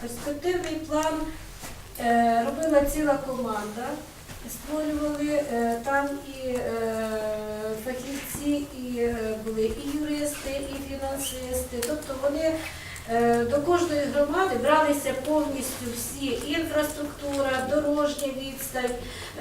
Перспективний план е, робила ціла команда. Створювали е, там і е, фахівці, і були і юристи, і фінансисти. Тобто вони до кожної громади бралися повністю всі інфраструктура, дорожня відстань,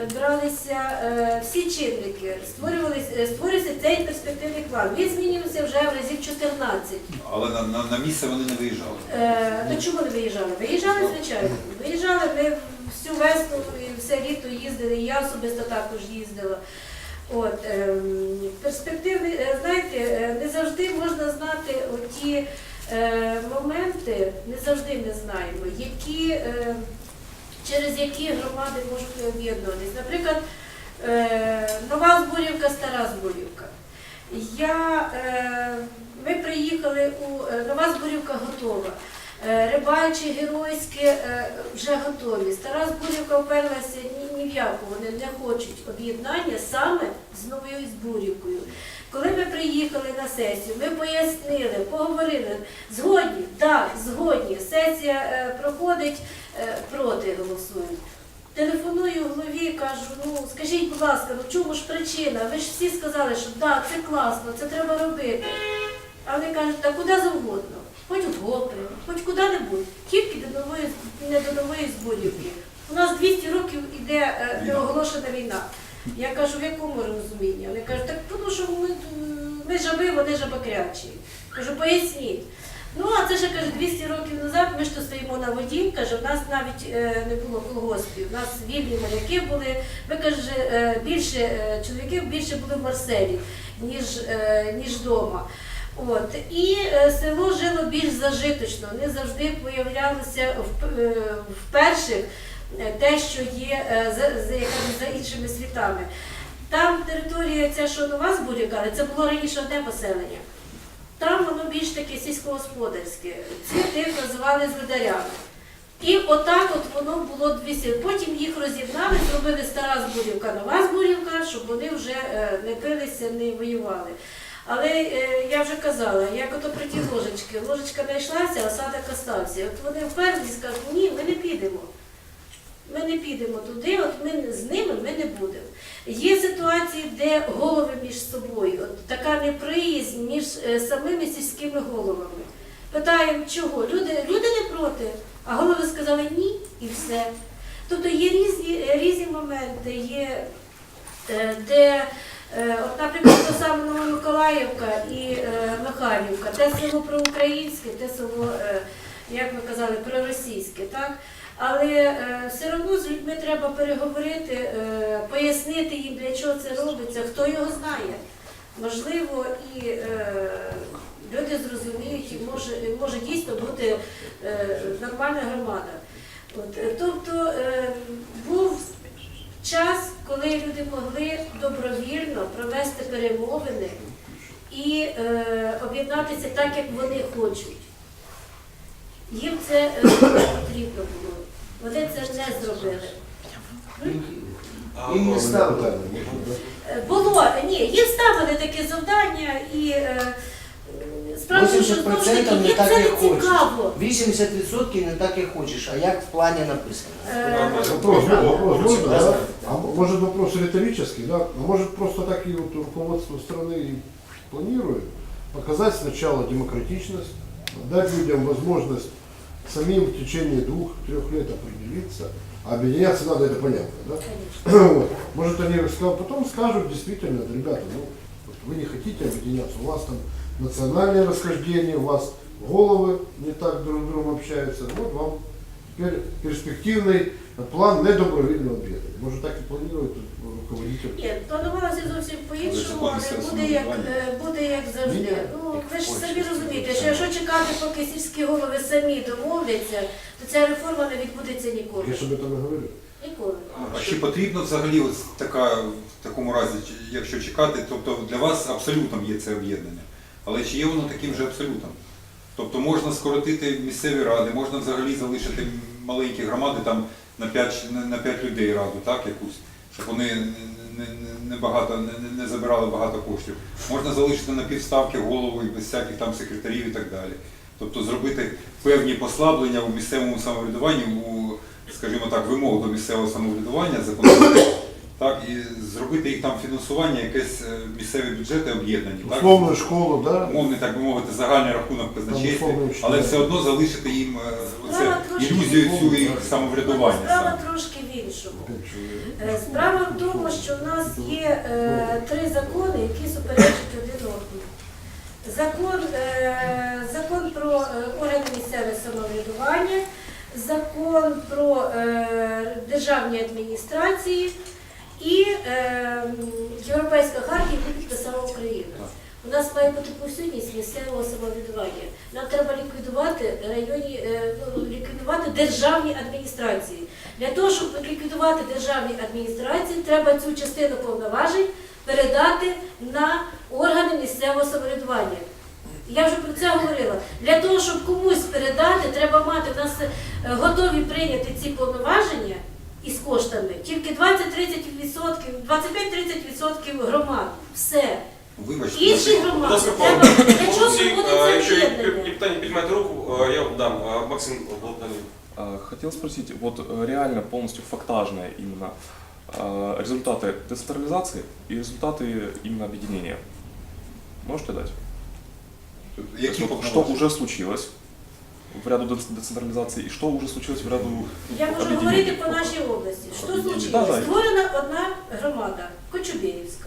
е, бралися е, всі чинники. Е, створювався цей перспективний план. Він змінювався вже в разів 14. Але на, на, на місце вони не виїжджали. Е, До чому не виїжджали? Виїжджали, звичайно. Виїжджали, ми всю весну і все літо їздили, і я особисто також їздила. От, ем, перспективи, е, знаєте, е, не завжди можна знати оті е, моменти, не завжди ми знаємо, які, е, через які громади можуть об'єднуватись. Наприклад, е, Нова Зборівка, Стара Зборівка. Я, е, ми приїхали у е, Нова Зборівка готова. Е, Рибачі, геройське е, вже готові. Стара Збурівка вперлася ні, ні в яку, вони не хочуть об'єднання саме з Новою Збурівкою. Коли ми приїхали на сесію, ми пояснили, поговорили, згодні, так, згодні. Сесія е, проходить, е, проти голосують. Телефоную голові, кажу, ну скажіть, будь ласка, ну в чому ж причина? Ви ж всі сказали, що да, це класно, це треба робити. А вони кажуть, та куди завгодно, хоч в Гопри, хоч куди-небудь, тільки до нової, не до нової зборівки. У нас 200 років іде е, неоголошена війна. Я кажу, в якому розумінні? Вони кажуть, так тому що ми, ми жаби, вони жабокрячі. Кажу, поясніть. Ну, а це ще каже, 200 років назад ми ж то стоїмо на воді, каже, в нас навіть е, не було колгоспів, у нас вільні моряки були. Ви каже, е, більше е, чоловіків більше були в Марселі, ніж, е, ніж вдома. От. І е, село жило більш зажиточно, не завжди появлялося в, е, в перших те, що є е, за, за, за іншими світами. Там територія, ця, що нова збурівка, але це було раніше одне поселення. Там воно більш таке сільськогосподарське. Ці тих називали злидарями. І отак от воно було дві сіли. Потім їх роз'єднали, зробили стара збурівка, нова збурівка, щоб вони вже е, не пилися, не воювали. Але е, я вже казала, як ото при ті ложечки, ложечка знайшлася, осадок остався. От вони впевнені скажуть, ні, ми не підемо. Ми не підемо туди, от ми з ними ми не будемо. Є ситуації, де голови між собою, от така неприязнь між е, самими сільськими головами. Питаємо, чого? Люди, люди не проти, а голови сказали ні і все. Тобто є різні, е, різні моменти, є е, де, от, наприклад, то саме Новомиколаївка і Михайлівка, те село проукраїнське, те село, як ви казали, проросійське, так? Але е, все одно з людьми треба переговорити, е, пояснити їм, для чого це робиться, хто його знає. Можливо, і е, люди зрозуміють, і може, може дійсно бути нормальна громада. От, тобто був час, коли люди могли добровільно провести перемовини і об'єднатися так, як вони хочуть. Їм це е, потрібно було. Вони це не зробили. Їм не ставили. Е, Було, ні, їм ставили таке завдання і е, справді, що знову ж таки 80% не їм так, це не як хочеш. цікаво. 80% не так, як хочеш, а як в плані написано. Е, Вопрос, вопрос можно, Да. да? А может вопрос риторический, да? А может просто так и вот руководство страны и планирует показать сначала демократичность, дать людям возможность самим в течение двух-трех лет определиться, а объединяться надо, это понятно, да? конечно. Вот. Может они ска- потом скажут действительно, ребята, ну вот вы не хотите объединяться, у вас там национальные расхождения, у вас головы не так друг с другом общаются, вот вам теперь перспективный план недобровільного об'єднання. Може так і планують Руководитель. Ні, планувалося зовсім по-іншому, Але буде як, е, буде як завжди. Ну, ви ж самі розумієте, що якщо чекати, поки сільські голови самі домовляться, то ця реформа не відбудеться ніколи. Я ж об этом і говорю. Ніколи. А чи потрібно взагалі ось така, в такому разі, якщо чекати, тобто для вас абсолютом є це об'єднання, але чи є воно таким же абсолютом? Тобто можна скоротити місцеві ради, можна взагалі залишити маленькі громади там на 5, на 5 людей раду, так, якусь, щоб вони не, не, не- багато, не- не забирали багато коштів. Можна залишити на півставки голову і без всяких там секретарів і так далі. Тобто зробити певні послаблення у місцевому самоврядуванні, у, скажімо так, вимог до місцевого самоврядування законодавства, так, і зробити їх там фінансування, якесь е, місцеві бюджети об'єднані. так? Условную школу, да? Умовний, так би мовити, загальний рахунок казначейства, условно вчителя. але все одно залишити їм е, оце, Справа трошки ілюзію цю їх самоврядування. Справа саме. трошки в іншому. Е, Справа в тому, що в нас є е, три закони, які суперечать один одному. Закон, е, закон про е, органи місцевого самоврядування, закон про е, державні адміністрації і е, Європейська хартія, підписала Україна. У нас має бути повсюдність місцевого самоврядування. Нам треба ліквідувати районні, е, ну, ліквідувати державні адміністрації. Для того, щоб ліквідувати державні адміністрації, треба цю частину повноважень передати на органи місцевого самоврядування. Я вже про це говорила. Для того, щоб комусь передати, треба мати в нас е, готові прийняти ці повноваження із коштами тільки 20-30%, 25-30% громад. Все. Вибачте, Інші Будь громади ласка, треба. Павло, Для чого всі, е, проводиться якщо є об'єднання? питання, піднімайте руку, е, я вам дам. Е, Максим Богданів. А, Хотел спросить, вот э, реально полностью фактажные именно а, результаты децентрализации и результаты именно объединения. Можете дать? які То есть вот что повноваження? уже случилось в ряду дец- децентрализации и что уже случилось в ряду Я можу объединения? говорити по нашій області. Що случилось? да. Створена одна громада Кочубєївська.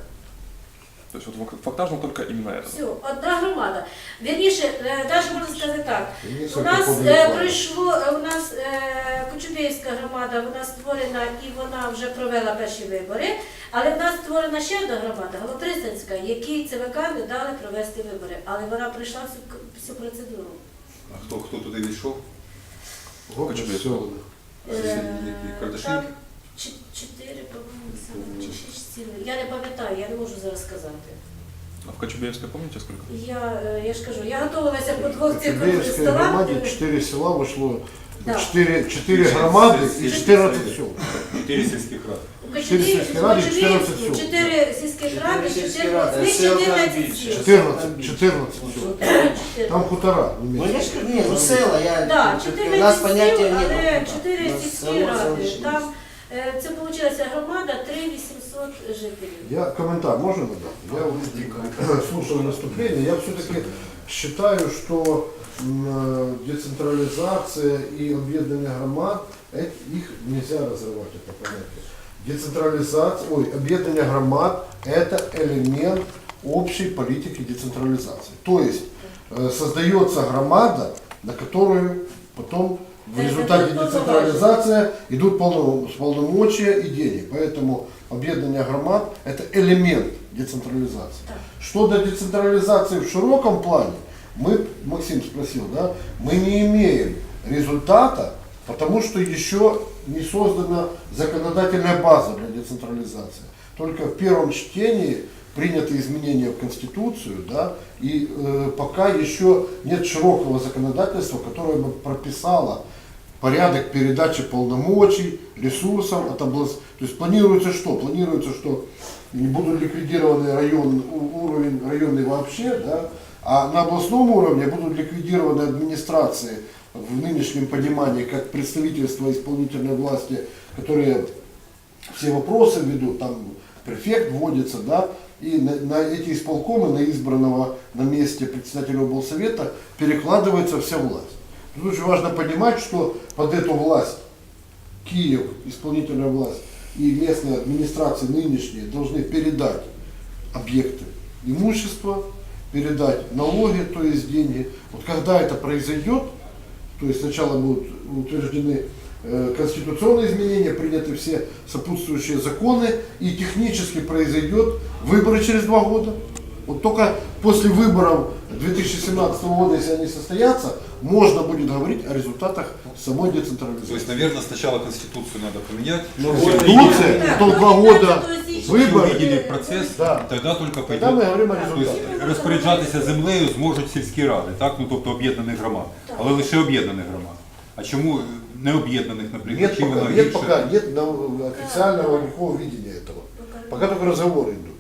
То есть вот фактажно только именно это. Все, одна громада. Вірніше, навіть можна сказати так. У нас е, пройшло, е, у нас е, Кочубєївська громада, вона створена і вона вже провела перші вибори, але в нас створена ще одна громада, Голопристанська, якій ЦВК не дали провести вибори, але вона пройшла всю, всю процедуру. А хто, хто туди війшов? Там чи- Чотири, по-моєму, саме, чи шість цілих. Я не пам'ятаю, я не можу зараз сказати. А в Кочубеевской помните сколько? Я, е, я ж кажу, я готувалася по двох В цих Чудеевской столах. громаде 4 села вышло, Да. 4, 4 громады и 14 сел. Чотири сільських рад. У Чотири сільські ради, 14 сіл. Чотири сільських ради, Чотири сільські 14, ради, з них сел там 14 більше. сіл. 14, 14 сел. Чотири. Там хутора. Ну я ж кажу, ні, ну села, я Да, у 14 нас сіл, поняття але немає. 4 У нас сільські село ради. залишилось. Там е, це вийшла громада 3800 жителів. Я комментарий можно надать? Я вот, слушал выступление, я все-таки считаю, что децентрализация и объединение громад, их нельзя разрывать, это понятие. Децентрализация, ой, объединение громад – это элемент общей политики децентрализации. То есть создается громада, на которую потом в результате децентрализации идут полно- полномочия и деньги. Поэтому объединение громад – это элемент децентрализации. Что до децентрализации в широком плане, мы, Максим спросил, да, мы не имеем результата, потому что еще не создана законодательная база для децентрализации. Только в первом чтении приняты изменения в Конституцию, да, и э, пока еще нет широкого законодательства, которое бы прописало порядок передачи полномочий, ресурсов от область. То есть планируется что? Планируется, что не будут ликвидированы район, уровень районный вообще, да, а на областном уровне будут ликвидированы администрации в нынешнем понимании как представительство исполнительной власти, которые все вопросы ведут, там префект вводится, да, и на, на эти исполкомы, на избранного на месте председателя облсовета перекладывается вся власть. Тут очень важно понимать, что под эту власть Киев, исполнительная власть и местные администрации нынешние должны передать объекты имущества, передать налоги, то есть деньги. Вот когда это произойдет, то есть сначала будут утверждены э, конституционные изменения, приняты все сопутствующие законы, и технически произойдет выборы через два года. Вот только после выборов 2017 года, если они состоятся, можно будет говорить о результатах самой То децентрализации. есть, наверное, сначала Конституцию надо поменять, Ну, чтобы все Конституция, Так, потом ну, два так, года то есть еще выборы. увидели процесс, Да. тогда только пойдет. Тогда мы говорим о Тобто результатах. розпоряджатися землею зможуть сільські ради, так? Ну, тобто об'єднаних громад. Але лише об'єднаних громад. А чому не об'єднаних, наприклад? Нет Чим пока, воно нет гірше? пока, нет на- официального никакого видения этого. Пока только разговоры идут.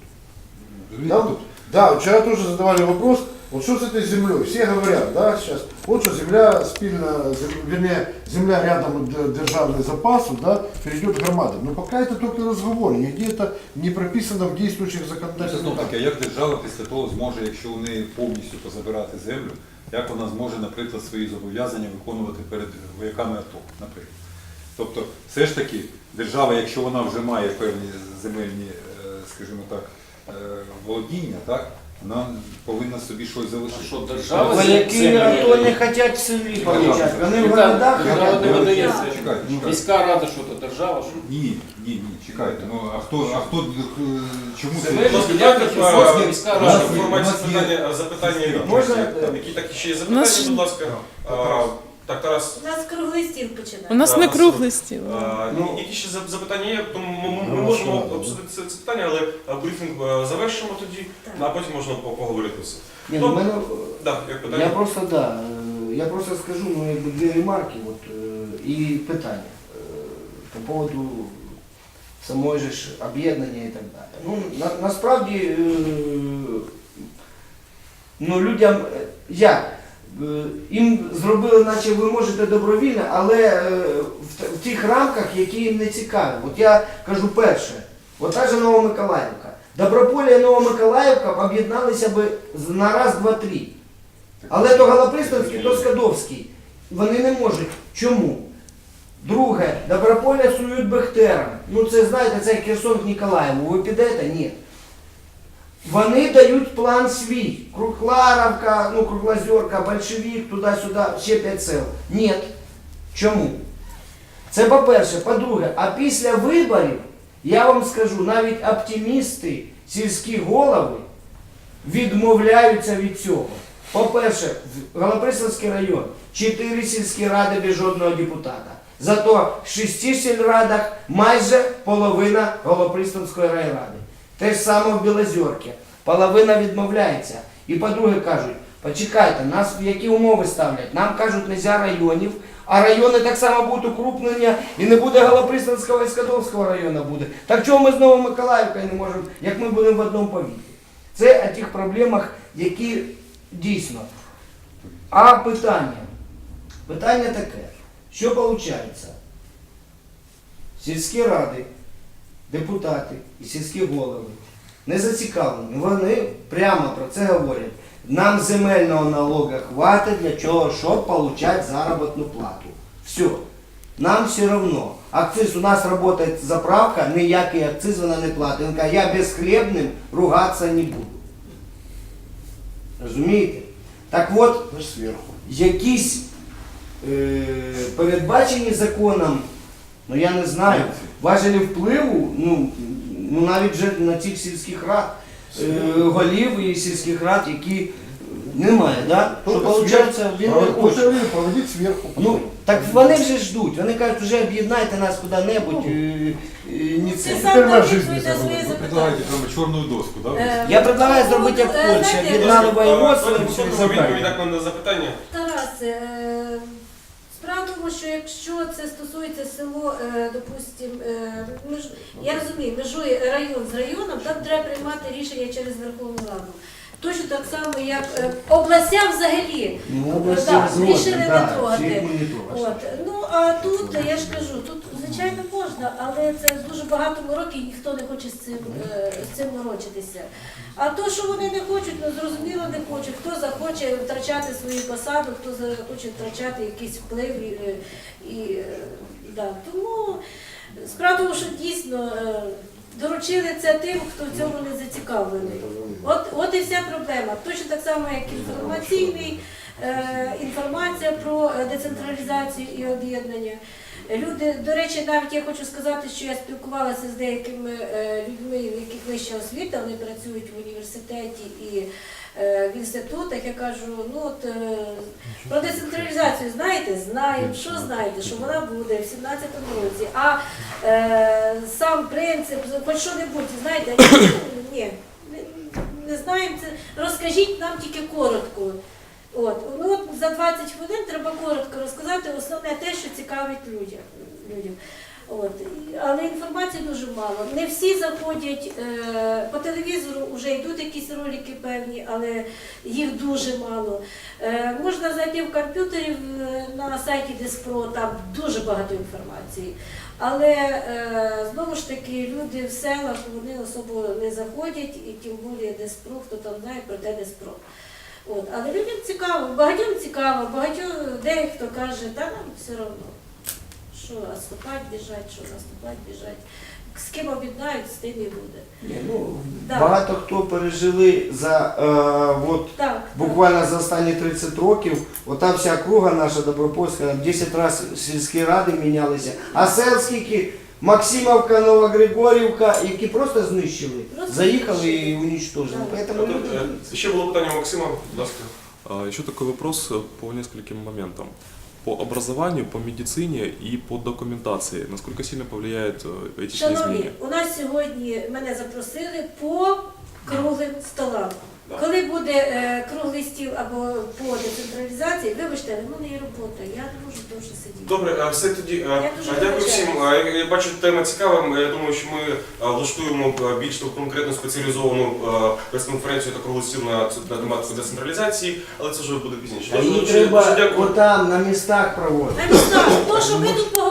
Розумієте, Нам- тут да, вчера тоже задавали вопрос, Вот что с этой землей? Все говорят, да, сейчас, вот что земля спильно, зем- вернее, земля рядом д- державный запасу, да, перейдет громадам. Но пока это только разговор, нигде это не прописано в действующих Це законодательных знов актах. таки, а як держава після того зможе, якщо у неї повністю позабирати землю, як вона зможе, наприклад, свої зобов'язання виконувати перед вояками АТО, наприклад. Тобто, все ж таки, держава, якщо вона вже має певні земельні, е, скажімо так, е, володіння, так, вона повинна собі щось залишити. А що, держава землю АТО не хочуть в селі получати. Вони в городах яка не видає? Чекайте. Міська рада, що то держава, що? Ні, ні, ні, чекайте. Ну а хто, а хто е, чому це? Земельні Будь ласка, ділянки дайте, сільської е, міська у нас рада. є- у нас є- запитання, запитання Можна, е, Які так ще є У запитання, нас- будь ласка. А, Так, Тарас. У нас круглий стіл У нас Да, не круглий стіл. А, Ну, Які ще запитання є, тому ми- ми, Ну, можемо обсудити це, це питання, але брифінг е, завершимо тоді, Так. а потім можна по- поговорити все. Ні, ну, мене, Так, як питання? я просто, да, е, я просто скажу, ну, якби дві ремарки от, е, і питання е, по поводу самої ж об'єднання і так далі. Ну, на, насправді, е, ну, людям, е, як? Е, Їм зробили, наче ви можете добровільно, але е, в, тих рамках, які їм не цікаві. От я кажу перше, от та же Новомиколаївка. Доброполя і Новомиколаївка об'єдналися би на раз, два, три. Але то Галапристанський, то Скадовський. Вони не можуть. Чому? Друге, Доброполя сують Бехтерам. Ну це знаєте, це Херсон Ніколаєву. Ви підете? Ні. Вони дають план свій. Кругларовка, ну Круглозерка, Большевик, туди-сюди, ще п'ять сел. Ні. Чому? Це по-перше. По-друге, а після виборів, я вам скажу, навіть оптимісти, сільські голови відмовляються від цього. По-перше, в Галаприсовський район чотири сільські ради без жодного депутата. Зато в шести сільрадах майже половина Голопристанської райради. Те ж саме в Білозерці. Половина відмовляється. І по-друге кажуть, почекайте, нас в які умови ставлять? Нам кажуть, нельзя районів, а райони так само будуть укрупнення, і не буде Голопристанського і Скадовського району буде. Так чого ми знову Миколаївкою не можемо, як ми будемо в одному повітрі? Це о тих проблемах, які дійсно. А питання? Питання таке, що виходить? Сільські ради, депутати і сільські голови не зацікавлені. Вони прямо про це говорять. Нам земельного налога хватить для чого, щоб отримати заробітну плату. Все. Нам все одно. Акциз у нас працює заправка, ніякий акциз вона не платить. Він каже, я безхлебним ругатися не буду. Розумієте? Так от, якісь е, передбачені законом, ну я не знаю, важелі впливу, ну, ну навіть вже на цих сільських рад, е, голів і сільських рад, які немає, да? що виходить, він не хоче. Лучше проводить сверху. Ну, так вони вже ждуть, вони кажуть, вже об'єднайте нас куди-небудь, е, е, ні Це сам Тепер на Давид жизнь відповідає Ви запитання. предлагаєте прямо чорну доску, так? Е, Я предлагаю зробити як е, Польща, знаєте, об'єднали воєводство е, і все. Відповідь так на запитання. Тарас, е, тому, що якщо це стосується село, е, допустим, е, меж, я розумію, межує район з районом, там треба приймати рішення через Верховну Раду. Точно так само, як е, областя взагалі. Ну, Да, згоден, рішили не трогати. От. Ну а тут, я ж кажу, тут звичайно можна, але це дуже багато мороків, і ніхто не хоче з цим, е, з цим морочитися. А то, що вони не хочуть, ну зрозуміло не хочуть. Хто захоче втрачати свою посаду, хто захоче втрачати якийсь вплив і, е, і е, да. тому тому, що дійсно доручили це тим, хто в цьому не зацікавлений. От, от і вся проблема. Точно так само, як інформаційний, інформація про е, децентралізацію і об'єднання. Люди, до речі, навіть я хочу сказати, що я спілкувалася з деякими е, людьми, в яких вища освіта, вони працюють в університеті і е, в інститутах. Я кажу, ну от е, про децентралізацію знаєте? Знаємо, що знаєте, що вона буде в 17-му році. А е, сам принцип, хоч що-небудь, знаєте, ні, не, не знаємо це. Розкажіть нам тільки коротко. От, ну от за 20 хвилин треба коротко розказати основне те, що цікавить людям. людям. От. Але інформації дуже мало. Не всі заходять е, по телевізору, вже йдуть якісь ролики певні, але їх дуже мало. Е, можна зайти в комп'ютері на сайті Диспро, там дуже багато інформації. Але е, знову ж таки люди в селах вони особо не заходять, і тим більше Диспро, хто там знає про те Диспро. От. Але людям цікаво, багатьом цікаво, багатьом дехто каже, та нам все одно. Що наступати, біжать, що наступати, біжать. З ким об'єднають, з тим і буде. Ні, ну, Да. Багато хто пережили за е, от, Так, буквально за останні 30 років, ота вся округа наша Добропольська, 10 разів сільські ради мінялися. А сел скільки? Максимовка, Новогригорівка, які просто знищили. Просто Заїхали знищили. і унічтожили. Так. Поэтому Тут, люди... е, Ще було питання у Максима, будь ласка. А, Еще такой вопрос э, по нескольким моментам. По образованию, по медицине и по документации. Насколько сильно повлияет э, эти все Шановні, изменения? у нас сьогодні мене запросили по круглим столам. Коли буде е, круглий стіл або по децентралізації, вибачте, але в мене є робота, я не можу довше сидіти. Добре, а все тоді. Я дуже а Дякую вибачаюсь. всім. А, Я я бачу, тема цікава. Я думаю, що ми влаштуємо більш таку конкретно спеціалізовану прес-конференцію та круглий стіл на, ц- на тематику децентралізації, але це вже буде пізніше. А її Дуже- треба дуже дякую. отам, на містах проводити. На містах, то, що ми тут поговорили.